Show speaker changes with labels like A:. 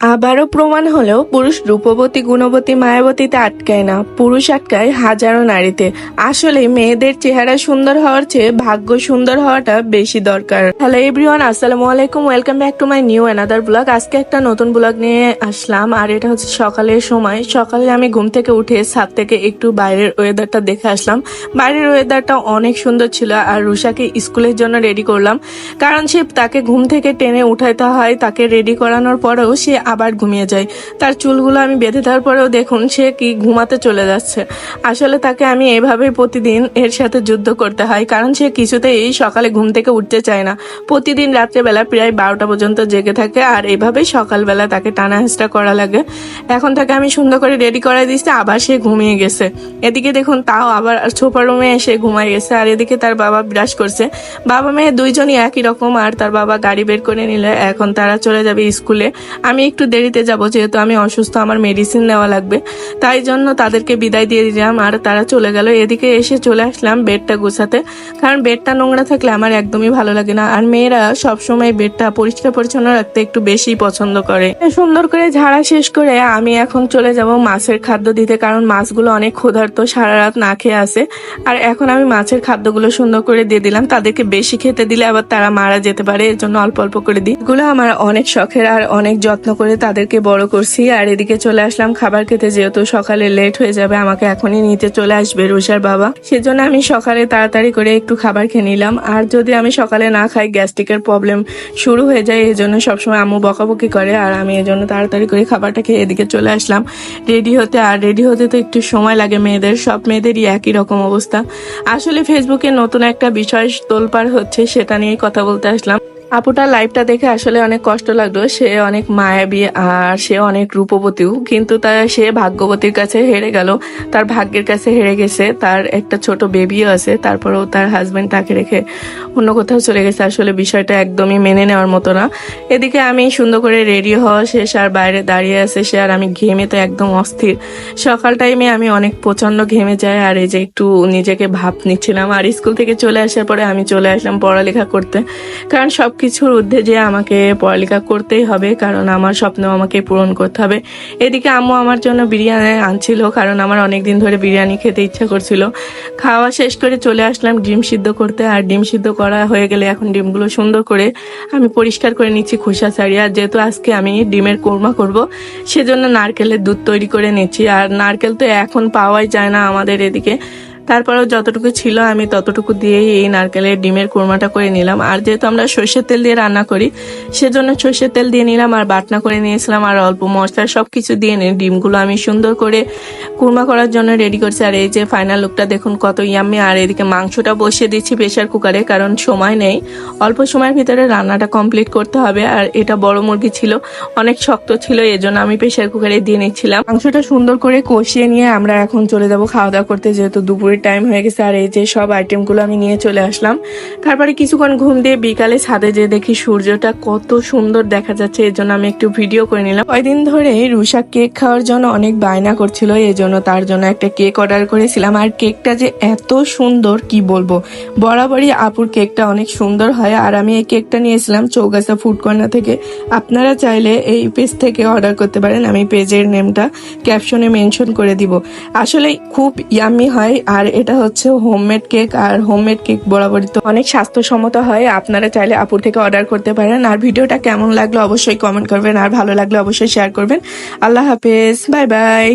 A: আবারও প্রমাণ হলেও পুরুষ রূপবতী, গুণবতী, মায়াবতীতে আটকায় না। পুরুষ আটকায় হাজারো নারীতে। আসলে মেয়েদের চেহারা সুন্দর হওয়ার চেয়ে ভাগ্য সুন্দর হওয়াটা বেশি দরকার। হ্যালো এভরিওয়ান আসসালামু আলাইকুম। Welcome back to my new another blog আজকে একটা নতুন ব্লগ নিয়ে আসলাম, আর এটা হচ্ছে সকালের সময়। সকালে আমি ঘুম থেকে উঠে ছাদ থেকে একটু বাইরের ওয়েদারটা দেখে আসলাম। বাইরের ওয়েদারটা অনেক সুন্দর ছিল, আর রুষাকে স্কুলের জন্য রেডি করলাম। কারণ সে তাকে ঘুম থেকে টেনে উঠাইতে হয়, তাকে রেডি করানোর পরেও সে আবার ঘুমিয়ে যায়। তার চুলগুলো আমি বেঁধে দেওয়ার পরেও দেখুন সে কি ঘুমাতে চলে যাচ্ছে। আসলে তাকে আমি এভাবে প্রতিদিন এর সাথে যুদ্ধ করতে হয়, কারণ সে কিছুতেই সকালে ঘুম থেকে উঠতে চায় না। প্রতিদিন রাত্রেবেলা প্রায় বারোটা পর্যন্ত জেগে থাকে আর এভাবেই সকালবেলা তাকে টানা হেঁচড়া করা লাগে। এখন তাকে আমি সুন্দর করে রেডি করাই দিচ্ছি আবার সে ঘুমিয়ে গেছে। এদিকে দেখুন তাও আবার সোফার রুমে এসে ঘুমাই গেছে আর এদিকে তার বাবা ব্রাশ করছে। বাবা মেয়ে দুইজনই একই রকম আর তার বাবা গাড়ি বের করে নিলে এখন তারা চলে যাবে স্কুলে। আমি একটু দেরিতে যাব, যেহেতু আমি অসুস্থ, আমার মেডিসিন নেওয়া লাগবে। তাই জন্য তাদেরকে বিদায় দিয়ে দিলাম, আর তারা চলে গেল। এদিকে এসে চলে আসলাম বেডটা গুছাতে। কারণ বেডটা নোংরা থাকলে আমার একদমই ভালো লাগে না। আর মেয়েরা সবসময় বেডটা পরিষ্কার পরিচ্ছন্ন রাখতে একটু বেশি পছন্দ করে। সুন্দর করে ঝাড়া শেষ করে আমি এখন চলে যাব মাছের খাদ্য দিতে, কারণ মাছগুলো অনেক ক্ষুধার্ত, সারা রাত না খেয়ে আসে আর এখন আমি মাছের খাদ্যগুলো সুন্দর করে দিয়ে দিলাম। তাদেরকে বেশি খেতে দিলে আবার তারা মারা যেতে পারে, এর জন্য অল্প অল্প করে দিই। এগুলো আমার অনেক শখের আর অনেক যত্ন করে তাদেরকে বড় করছি, আর এদিকে চলে আসলাম খাবার খেতে, যেহেতু সকালে লেট হয়ে যাবে, আমাকে এখনই নিতে চলে আসবে রুষার বাবা। সেজন্য আমি সকালে তাড়াতাড়ি করে একটু খাবার খেয়ে নিলাম। আর যদি আমি সকালে না খাই গ্যাস্ট্রিকের প্রবলেম শুরু হয়ে যায় এই জন্য সবসময় আম্মু বকাবকি করে, আর আমি এই জন্য তাড়াতাড়ি করে খাবারটা খেয়ে এদিকে চলে আসলাম। রেডি হতে, আর রেডি হতে তো একটু সময় লাগে মেয়েদের, সব মেয়েদেরই একই রকম অবস্থা। আসলে ফেসবুকে নতুন একটা বিষয় তোলপার হচ্ছে, সেটা নিয়ে কথা বলতে আসলাম। আপুটার লাইফটা দেখে আসলে অনেক কষ্ট লাগল। সে অনেক মায়াবী আর সে অনেক রূপবতীও। কিন্তু তার সে ভাগ্যবতীর কাছে হেরে গেল। তার ভাগ্যের কাছে হেরে গেছে। তার একটা ছোট বেবিও আছে। তারপরেও তার হাজব্যান্ড তাকে রেখে অন্য কোথাও চলে গেছে। আসলে বিষয়টা একদমই মেনে নেওয়ার মতো না। এদিকে আমি সুন্দর করে রেডি হওয়া শেষ। আর বাইরে দাঁড়িয়ে আছে সে। আর আমি ঘেমে তো একদম অস্থির। সকাল টাইমে আমি অনেক প্রচণ্ড ঘেমে যাই। আর এই যে একটু নিজেকে ভাব নিচ্ছিলাম। আর স্কুল থেকে চলে আসার পরে আমি চলে আসলাম পড়ালেখা করতে। কারণ সব কিছুর ঊর্ধ্বে যে আমাকে পড়ালেখা করতেই হবে, কারণ আমার স্বপ্ন আমাকে পূরণ করতে হবে। এদিকে আম্মু আমার জন্য বিরিয়ানি আনছিল, কারণ আমার অনেক দিন ধরে বিরিয়ানি খেতে ইচ্ছা করছিল। খাওয়া শেষ করে চলে আসলাম ডিম সিদ্ধ করতে, আর ডিম সিদ্ধ করা হয়ে গেলে এখন ডিমগুলো সুন্দর করে আমি পরিষ্কার করে নিচ্ছি খোসা ছাড়িয়ে। আর যেহেতু আজকে আমি ডিমের কোরমা করব, সেজন্য নারকেলের দুধ তৈরি করে নিচ্ছি। আর নারকেল তো এখন পাওয়াই যায় না আমাদের এদিকে। তারপরেও যতটুকু ছিল আমি ততটুকু দিয়েই এই নারকেলের ডিমের কোরমাটা করে নিলাম। আর যেহেতু আমরা সর্ষের তেল দিয়ে রান্না করি, সেজন্য সর্ষের তেল দিয়ে নিলাম আর বাটনা করে নিয়েছিলাম আর অল্প মশলা সব কিছু দিয়ে নিই ডিমগুলো আমি সুন্দর করে কুরমা করার জন্য রেডি করছি। আর এই যে ফাইনাল লুকটা দেখুন কত ইয়াম্মি আর এদিকে মাংসটা বসিয়ে দিচ্ছি প্রেশার কুকারে কারণ সময় নেই। অল্প সময়ের ভিতরে রান্নাটা কমপ্লিট করতে হবে। আর এটা বড় মুরগি ছিল, অনেক শক্ত ছিল, এজন্য আমি প্রেশার কুকারে দিয়ে নিচ্ছিলাম। মাংসটা সুন্দর করে কষিয়ে নিয়ে আমরা এখন চলে যাব খাওয়া দাওয়া করতে, যেহেতু দুপুরের টাইম হয়ে গেছে আর এই যে সব আইটেমগুলো আমি নিয়ে চলে আসলাম। তারপরে কিছুক্ষণ ঘুম দিয়ে বিকালে ছাদে যে দেখি সূর্যটা কত সুন্দর দেখা যাচ্ছে, এর জন্য আমি একটু ভিডিও করে নিলাম। কয়েকদিন ধরে রুষা কেক খাওয়ার জন্য অনেক বায়না করছিল, এই জন্য তার জন্য একটা কেক অর্ডার করেছিলাম। আর কেকটা যে এত সুন্দর, কি বলব? বরাবরই আপুর কেকটা অনেক সুন্দর হয় আর আমি এই কেকটা নিয়েছিলাম চৌগাছা ফুড কর্নার থেকে। আপনারা চাইলে এই পেজ থেকে অর্ডার করতে পারেন, আমি পেজের নেমটা ক্যাপশনে মেনশন করে দিব। আসলে খুব ইয়ামি হয় আর এটা হচ্ছে হোমমেড কেক আর হোমমেড কেক বরাবরই তো অনেক স্বাস্থ্যসম্মত হয়। আপনারা চাইলে আপুর থেকে অর্ডার করতে পারেন। আর ভিডিওটা কেমন লাগল অবশ্যই কমেন্ট করবেন, আর ভালো লাগলে অবশ্যই শেয়ার করবেন। আল্লাহ হাফেজ বাই বাই